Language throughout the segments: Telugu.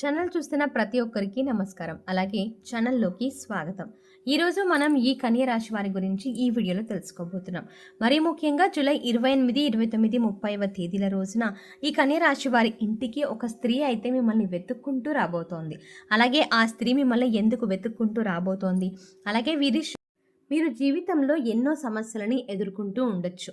ఛానల్ చూస్తున్న ప్రతి ఒక్కరికి నమస్కారం. అలాగే ఛానల్లోకి స్వాగతం. ఈరోజు మనం ఈ కన్య రాశి వారి గురించి ఈ వీడియోలో తెలుసుకోబోతున్నాం. మరీ ముఖ్యంగా జూలై ఇరవై ఎనిమిది ఇరవై తొమ్మిది ముప్పైవ తేదీల రోజున ఈ కన్య రాశి వారి ఇంటికి ఒక స్త్రీ అయితే మిమ్మల్ని వెతుక్కుంటూ రాబోతోంది. అలాగే ఆ స్త్రీ మిమ్మల్ని ఎందుకు వెతుక్కుంటూ రాబోతోంది? అలాగే వీరి మీరు జీవితంలో ఎన్నో సమస్యలని ఎదుర్కొంటూ ఉండొచ్చు.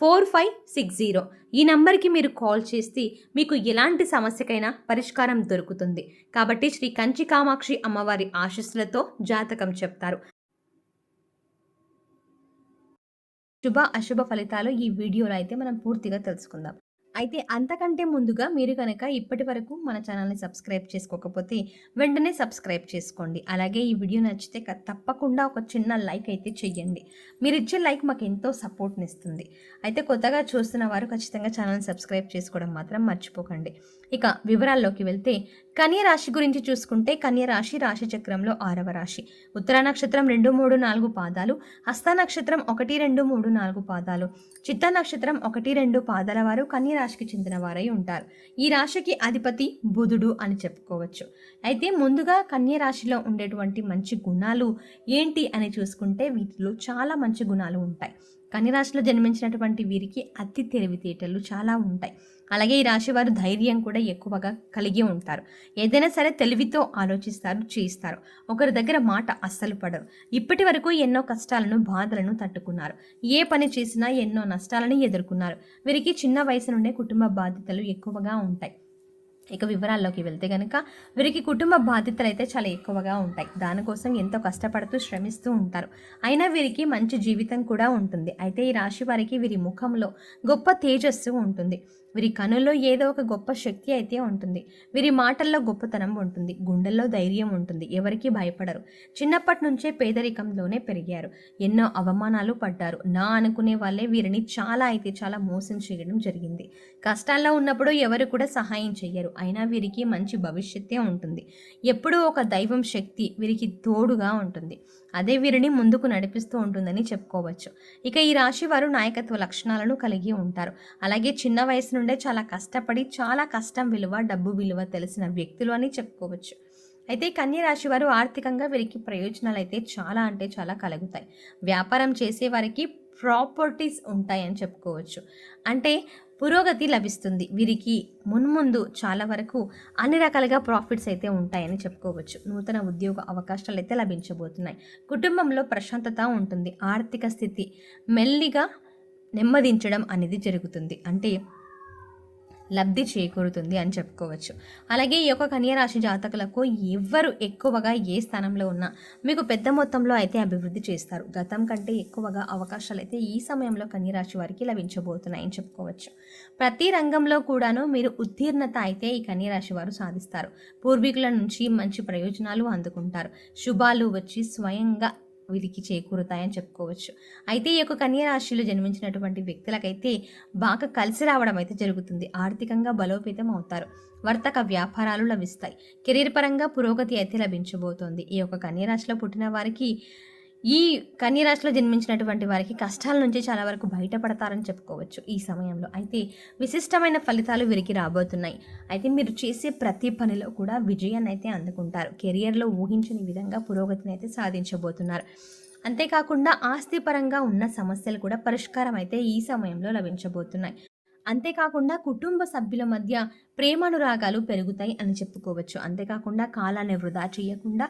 four five six zero. ఈ నంబర్కి మీరు కాల్ చేస్తే మీకు ఎలాంటి సమస్యకైనా పరిష్కారం దొరుకుతుంది. కాబట్టి శ్రీ కంచి కామాక్షి అమ్మవారి ఆశస్సులతో జాతకం చెప్తారు. శుభ అశుభ ఫలితాలు ఈ వీడియోలో అయితే మనం పూర్తిగా తెలుసుకుందాం. అయితే అంతకంటే ముందుగా మీరు కనుక ఇప్పటి వరకు మన ఛానల్ని సబ్స్క్రైబ్ చేసుకోకపోతే వెంటనే సబ్స్క్రైబ్ చేసుకోండి. అలాగే ఈ వీడియో నచ్చితే తప్పకుండా ఒక చిన్న లైక్ అయితే చెయ్యండి. మీరు ఇచ్చే లైక్ మాకు ఎంతో సపోర్ట్ని ఇస్తుంది. అయితే కొత్తగా చూస్తున్న వారు ఖచ్చితంగా ఛానల్ని సబ్స్క్రైబ్ చేసుకోవడం మాత్రం మర్చిపోకండి. ఇక వివరాల్లోకి వెళ్తే కన్య రాశి గురించి చూసుకుంటే కన్య రాశి రాశి చక్రంలో ఆరవ రాశి. ఉత్తర నక్షత్రం రెండు మూడు నాలుగు పాదాలు. హస్త నక్షత్రం ఒకటి రెండు మూడు నాలుగు పాదాలు. చిత్త నక్షత్రం ఒకటి రెండు పాదాల వారు కన్య రాశికి చెందిన వారై ఉంటారు. ఈ రాశికి అధిపతి బుధుడు అని చెప్పుకోవచ్చు. అయితే ముందుగా కన్య రాశిలో ఉండేటువంటి మంచి గుణాలు ఏంటి అని చూసుకుంటే వీటిలో చాలా మంచి గుణాలు ఉంటాయి. రాశిలో జన్మించినటువంటి వీరికి అతి తెలివితేటలు చాలా ఉంటాయి. అలాగే ఈ రాశి వారు ధైర్యం కూడా ఎక్కువగా కలిగి ఉంటారు. ఏదైనా సరే తెలివితో ఆలోచిస్తారు చేయిస్తారు. ఒకరి దగ్గర మాట అస్సలు పడరు. ఇప్పటి వరకు ఎన్నో కష్టాలను బాధలను తట్టుకున్నారు. ఏ పని చేసినా ఎన్నో నష్టాలను ఎదుర్కొన్నారు. వీరికి చిన్న వయసు నుండే కుటుంబ బాధ్యతలు ఎక్కువగా ఉంటాయి. ఇక వివరాల్లోకి వెళ్తే కనుక వీరికి కుటుంబ బాధ్యతలు అయితే చాలా ఎక్కువగా ఉంటాయి. దానికోసం ఎంతో కష్టపడుతూ శ్రమిస్తూ ఉంటారు. అయినా వీరికి మంచి జీవితం కూడా ఉంటుంది. అయితే ఈ రాశి వారికి వీరి ముఖంలో గొప్ప తేజస్సు ఉంటుంది. వీరి కనుల్లో ఏదో ఒక గొప్ప శక్తి అయితే ఉంటుంది. వీరి మాటల్లో గొప్పతనం ఉంటుంది. గుండెల్లో ధైర్యం ఉంటుంది. ఎవరికి భయపడరు. చిన్నప్పటి నుంచే పేదరికంలోనే పెరిగారు. ఎన్నో అవమానాలు పడ్డారు. నా అనుకునే వాళ్ళే వీరిని చాలా అయితే చాలా మోసం చేయడం జరిగింది. కష్టాల్లో ఉన్నప్పుడు ఎవరు కూడా సహాయం చెయ్యరు. అయినా వీరికి మంచి భవిష్యత్తే ఉంటుంది. ఎప్పుడూ ఒక దైవం శక్తి వీరికి తోడుగా ఉంటుంది. అదే వీరిని ముందుకు నడిపిస్తూ ఉంటుందని చెప్పుకోవచ్చు. ఇక ఈ రాశి వారు నాయకత్వ లక్షణాలను కలిగి ఉంటారు. అలాగే చిన్న వయసు నుండి చాలా కష్టపడి చాలా కష్టం విలువ డబ్బు విలువ తెలిసిన వ్యక్తులు అని చెప్పుకోవచ్చు. అయితే కన్య రాశి వారు ఆర్థికంగా వీరికి ప్రయోజనాలు అయితే చాలా అంటే చాలా కలుగుతాయి. వ్యాపారం చేసే వారికి ప్రాపర్టీస్ ఉంటాయని చెప్పుకోవచ్చు. అంటే పురోగతి లభిస్తుంది. వీరికి మున్ముందు చాలా వరకు అన్ని రకాలుగా ప్రాఫిట్స్ అయితే ఉంటాయని చెప్పుకోవచ్చు. నూతన ఉద్యోగ అవకాశాలు అయితే లభించబోతున్నాయి. కుటుంబంలో ప్రశాంతత ఉంటుంది. ఆర్థిక స్థితి మెల్లిగా నెమ్మదించడం అనేది జరుగుతుంది. అంటే లబ్ధి చేకూరుతుంది అని చెప్పుకోవచ్చు. అలాగే ఈ యొక్క కన్యరాశి జాతకులకు ఎవ్వరు ఎక్కువగా ఏ స్థానంలో ఉన్నా మీకు పెద్ద మొత్తంలో అయితే అభివృద్ధి చేస్తారు. గతం కంటే ఎక్కువగా అవకాశాలు అయితే ఈ సమయంలో కన్యరాశి వారికి లభించబోతున్నాయని చెప్పుకోవచ్చు. ప్రతి రంగంలో కూడాను మీరు ఉత్తీర్ణత అయితే ఈ కన్యరాశి వారు సాధిస్తారు. పూర్వీకుల నుంచి మంచి ప్రయోజనాలు అందుకుంటారు. శుభాలు వచ్చి స్వయంగా వీరికి చేకూరుతాయని చెప్పుకోవచ్చు. అయితే ఈ యొక్క కన్యరాశిలో జన్మించినటువంటి వ్యక్తులకైతే బాగా కలిసి రావడం అయితే జరుగుతుంది. ఆర్థికంగా బలోపేతం అవుతారు. వర్తక వ్యాపారాలు లభిస్తాయి. కెరీర్ పరంగా పురోగతి అయితే లభించబోతోంది. ఈ యొక్క కన్యరాశిలో పుట్టిన వారికి ఈ కన్యరాశిలో జన్మించినటువంటి వారికి కష్టాల నుంచి చాలా వరకు బయటపడతారని చెప్పుకోవచ్చు ఈ సమయంలో. అయితే విశిష్టమైన ఫలితాలు వీరికి రాబోతున్నాయి. అయితే మీరు చేసే ప్రతి పనిలో కూడా విజయాన్ని అయితే అందుకుంటారు. కెరియర్లో ఊహించని విధంగా పురోగతిని అయితే సాధించబోతున్నారు. అంతేకాకుండా ఆస్తిపరంగా ఉన్న సమస్యలు కూడా పరిష్కారం అయితే ఈ సమయంలో లభించబోతున్నాయి. అంతేకాకుండా కుటుంబ సభ్యుల మధ్య ప్రేమానురాగాలు పెరుగుతాయి అని చెప్పుకోవచ్చు. అంతేకాకుండా కాలాన్ని వృధా చేయకుండా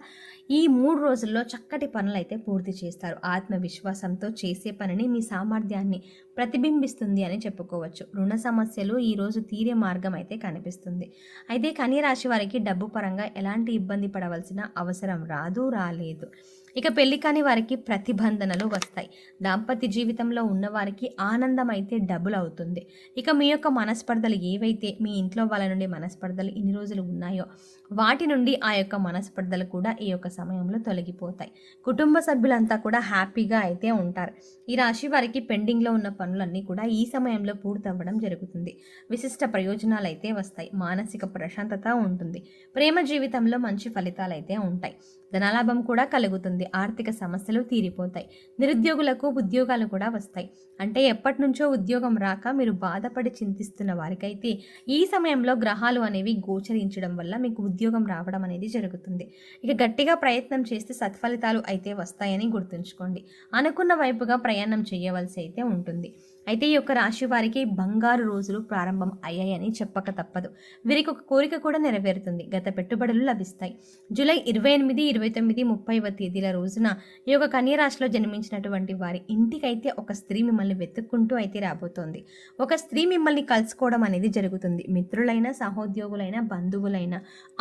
ఈ మూడు రోజుల్లో చక్కటి పనులు అయితే పూర్తి చేస్తారు. ఆత్మవిశ్వాసంతో చేసే పనిని మీ సామర్థ్యాన్ని ప్రతిబింబిస్తుంది అని చెప్పుకోవచ్చు. రుణ సమస్యలు ఈరోజు తీరే మార్గం అయితే కనిపిస్తుంది. అయితే కన్యరాశి వారికి డబ్బు పరంగా ఎలాంటి ఇబ్బంది పడవలసిన అవసరం రాదు రాలేదు. ఇక పెళ్ళి కాని వారికి ప్రతిబంధనలు వస్తాయి. దాంపత్య జీవితంలో ఉన్నవారికి ఆనందం అయితే డబుల్ అవుతుంది. ఇక మీ యొక్క మనస్పర్ధలు ఏవైతే మీ ఇంట్లో వాళ్ళ నుండి మనస్పర్ధలు ఇన్ని రోజులు ఉన్నాయో వాటి నుండి ఆ యొక్క మనస్పర్ధలు కూడా ఈ యొక్క సమయంలో తొలగిపోతాయి. కుటుంబ సభ్యులంతా కూడా హ్యాపీగా అయితే ఉంటారు. ఈ రాశి వారికి పెండింగ్లో ఉన్న పనులన్నీ కూడా ఈ సమయంలో పూర్తవ్వడం జరుగుతుంది. విశిష్ట ప్రయోజనాలు అయితే వస్తాయి. మానసిక ప్రశాంతత ఉంటుంది. ప్రేమ జీవితంలో మంచి ఫలితాలు అయితే ఉంటాయి. ధనలాభం కూడా కలుగుతుంది. ఆర్థిక సమస్యలు తీరిపోతాయి. నిరుద్యోగులకు ఉద్యోగాలు కూడా వస్తాయి. అంటే ఎప్పటి నుంచో ఉద్యోగం రాక మీరు బాధపడి చింతిస్తున్న వారికైతే ఈ సమయంలో గ్రహాలు అనేవి గోచరించడం వల్ల మీకు ఉద్యోగం రావడం అనేది జరుగుతుంది. ఇక గట్టిగా ప్రయత్నం చేస్తే సత్ఫలితాలు అయితే వస్తాయని గుర్తుంచుకోండి. అనుకున్న వైపుగా ప్రయాణం చేయవలసి అయితే ఉంటుంది. అయితే ఈ యొక్క రాశి వారికి బంగారు రోజులు ప్రారంభం అయ్యాయని చెప్పక తప్పదు. వీరికి ఒక కోరిక కూడా నెరవేరుతుంది. గత పెట్టుబడులు లభిస్తాయి. జూలై ఇరవై ఎనిమిది ఇరవై తొమ్మిది ముప్పైవ తేదీల రోజున ఈ యొక్క కన్యరాశిలో జన్మించినటువంటి వారి ఇంటికైతే ఒక స్త్రీ మిమ్మల్ని వెతుక్కుంటూ అయితే రాబోతోంది. ఒక స్త్రీ మిమ్మల్ని కలుసుకోవడం అనేది జరుగుతుంది. మిత్రులైన సహోద్యోగులైన బంధువులైన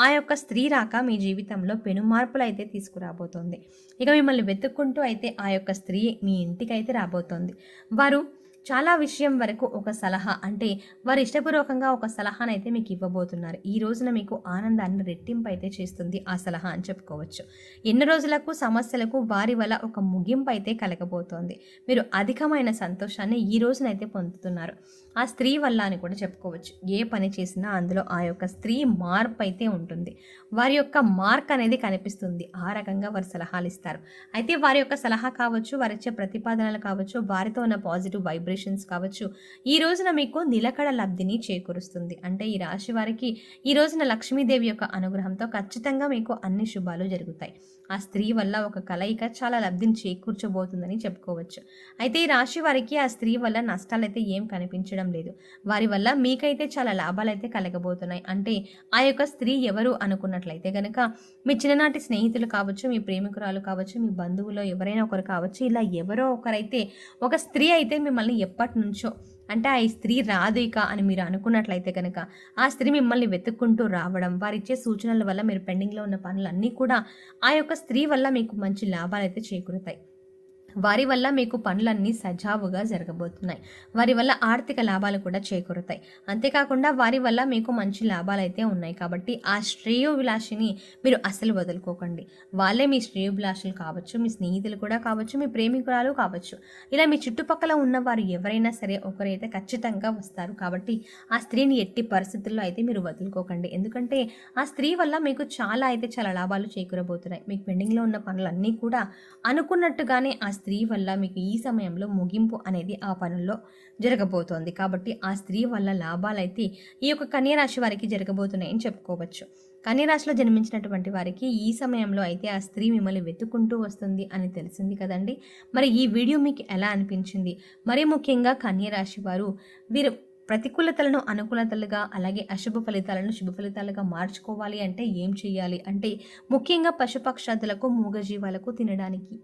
ఆ యొక్క స్త్రీ రాక మీ జీవితంలో పెను మార్పులు అయితే తీసుకురాబోతోంది. ఇక మిమ్మల్ని వెతుక్కుంటూ అయితే ఆ యొక్క స్త్రీ మీ ఇంటికైతే రాబోతోంది. వారు చాలా విషయం వరకు ఒక సలహా. అంటే వారు ఇష్టపూర్వకంగా ఒక సలహాను అయితే మీకు ఇవ్వబోతున్నారు. ఈ రోజున మీకు ఆనందాన్ని రెట్టింపు అయితే చేస్తుంది ఆ సలహా అని చెప్పుకోవచ్చు. ఎన్ని రోజులకు సమస్యలకు వారి వల్ల ఒక ముగింపు అయితే కలగబోతోంది. మీరు అధికమైన సంతోషాన్ని ఈ రోజునైతే పొందుతున్నారు. ఆ స్త్రీ వల్ల అని కూడా చెప్పుకోవచ్చు. ఏ పని చేసినా అందులో ఆ యొక్క స్త్రీ మార్పు అయితే ఉంటుంది. వారి యొక్క మార్క్ అనేది కనిపిస్తుంది. ఆ రకంగా వారు సలహాలు ఇస్తారు. అయితే వారి యొక్క సలహా కావచ్చు వారిచ్చే ప్రతిపాదనలు కావచ్చు వారితో ఉన్న పాజిటివ్ వైబ్రేషన్స్ కావచ్చు. ఈ రోజున మీకు నిలకడ లబ్ధిని చేకూరుస్తుంది. అంటే ఈ రాశి వారికి ఈ రోజున లక్ష్మీదేవి యొక్క అనుగ్రహంతో ఖచ్చితంగా మీకు అన్ని శుభాలు జరుగుతాయి. ఆ స్త్రీ వల్ల ఒక కలయిక చాలా లబ్ధిని చేకూర్చబోతుందని చెప్పుకోవచ్చు. అయితే ఈ రాశి వారికి ఆ స్త్రీ వల్ల నష్టాలు అయితే ఏం కనిపించడం లేదు. వారి వల్ల మీకైతే చాలా లాభాలు అయితే కలగబోతున్నాయి. అంటే ఆ యొక్క స్త్రీ ఎవరు అనుకున్నట్లయితే కనుక మీ చిన్ననాటి స్నేహితులు కావచ్చు మీ ప్రేమికురాలు కావచ్చు మీ బంధువులు ఎవరైనా ఒకరు కావచ్చు ఇలా ఎవరో ఒకరైతే ఒక స్త్రీ అయితే మిమ్మల్ని ఎప్పటి నుంచో అంటే ఆ స్త్రీ రాదు ఇక అని మీరు అనుకున్నట్లయితే కనుక ఆ స్త్రీ మిమ్మల్ని వెతుక్కుంటూ రావడం వారిచ్చే సూచనల వల్ల మీరు పెండింగ్లో ఉన్న పనులన్నీ కూడా ఆ యొక్క స్త్రీ వల్ల మీకు మంచి లాభాలు అయితే చేకూరుతాయి. వారి వల్ల మీకు పనులన్నీ సజావుగా జరగబోతున్నాయి. వారి వల్ల ఆర్థిక లాభాలు కూడా చేకూరుతాయి. అంతేకాకుండా వారి వల్ల మీకు మంచి లాభాలు అయితే ఉన్నాయి కాబట్టి ఆ శ్రేయోభిలాషిని మీరు అసలు వదులుకోకండి. వాళ్ళే మీ శ్రేయోభిలాషులు కావచ్చు మీ స్నేహితులు కూడా కావచ్చు మీ ప్రేమికురాలు కావచ్చు. ఇలా మీ చుట్టుపక్కల ఉన్నవారు ఎవరైనా సరే ఒకరైతే ఖచ్చితంగా వస్తారు కాబట్టి ఆ స్త్రీని ఎట్టి పరిస్థితుల్లో అయితే మీరు వదులుకోకండి. ఎందుకంటే ఆ స్త్రీ వల్ల మీకు చాలా అయితే చాలా లాభాలు చేకూరబోతున్నాయి. మీకు పెండింగ్లో ఉన్న పనులన్నీ కూడా అనుకున్నట్టుగానే ఆ స్త్రీ వల్ల మీకు ఈ సమయంలో ముగింపు అనేది ఆ పనుల్లో జరగబోతోంది. కాబట్టి ఆ స్త్రీ వల్ల లాభాలైతే ఈ యొక్క కన్యరాశి వారికి జరగబోతున్నాయని చెప్పుకోవచ్చు. కన్యరాశిలో జన్మించినటువంటి వారికి ఈ సమయంలో అయితే ఆ స్త్రీ మిమ్మల్ని వెతుక్కుంటూ వస్తుంది అని తెలిసింది కదండి. మరి ఈ వీడియో మీకు ఎలా అనిపించింది? మరీ ముఖ్యంగా కన్యరాశి వారు వీరు ప్రతికూలతలను అనుకూలతలుగా అలాగే అశుభ ఫలితాలను శుభ ఫలితాలుగా మార్చుకోవాలి అంటే ఏం చేయాలి? అంటే ముఖ్యంగా పశుపక్షాదులకు మూగజీవాలకు తినడానికి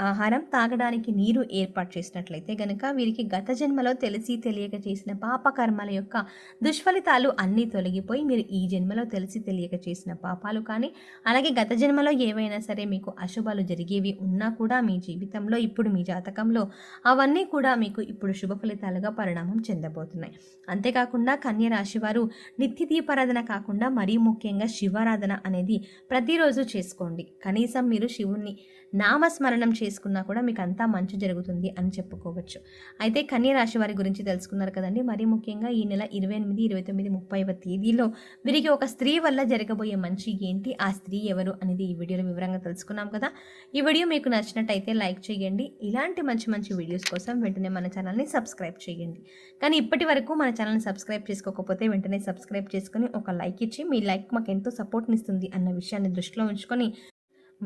ఆహారం తాగడానికి నీరు ఏర్పాటు చేసినట్లయితే గనక వీరికి గత జన్మలో తెలిసి తెలియక చేసిన పాపకర్మల యొక్క దుష్ఫలితాలు అన్నీ తొలగిపోయి మీరు ఈ జన్మలో తెలిసి తెలియక చేసిన పాపాలు కానీ అలాగే గత జన్మలో ఏవైనా సరే మీకు అశుభాలు జరిగేవి ఉన్నా కూడా మీ జీవితంలో ఇప్పుడు మీ జాతకంలో అవన్నీ కూడా మీకు ఇప్పుడు శుభ ఫలితాలుగా పరిణామం చెందబోతున్నాయి. అంతేకాకుండా కన్య రాశి వారు నిత్య దీపారాధన కాకుండా మరీ ముఖ్యంగా శివారాధన అనేది ప్రతిరోజు చేసుకోండి. కనీసం మీరు శివుణ్ణి నామస్మరణం చేసి చేసుకున్నా కూడా మీకు అంతా మంచి జరుగుతుంది అని చెప్పుకోవచ్చు. అయితే కన్య రాశి వారి గురించి తెలుసుకున్నారు కదండి. మరి ముఖ్యంగా ఈ నెల ఇరవై ఎనిమిది ఇరవై తొమ్మిది ముప్పైవ తేదీలో వీరికి ఒక స్త్రీ వల్ల జరగబోయే మంచి ఏంటి? ఆ స్త్రీ ఎవరు అనేది ఈ వీడియోలో వివరంగా తెలుసుకున్నాం కదా. ఈ వీడియో మీకు నచ్చినట్టయితే లైక్ చేయండి. ఇలాంటి మంచి మంచి వీడియోస్ కోసం వెంటనే మన ఛానల్ని సబ్స్క్రైబ్ చేయండి. కానీ ఇప్పటి వరకు మన ఛానల్ని సబ్స్క్రైబ్ చేసుకోకపోతే వెంటనే సబ్స్క్రైబ్ చేసుకుని ఒక లైక్ ఇచ్చి మీ లైక్ మాకు ఎంతో సపోర్ట్నిస్తుంది అన్న విషయాన్ని దృష్టిలో ఉంచుకొని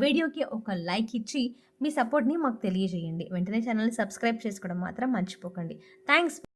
వీడియోకి ఒక లైక్ ఇచ్చి మీ సపోర్ట్ని మాకు తెలియజేయండి. వెంటనే ఛానల్ని సబ్స్క్రైబ్ చేసుకోవడం మాత్రం మర్చిపోకండి. థ్యాంక్స్.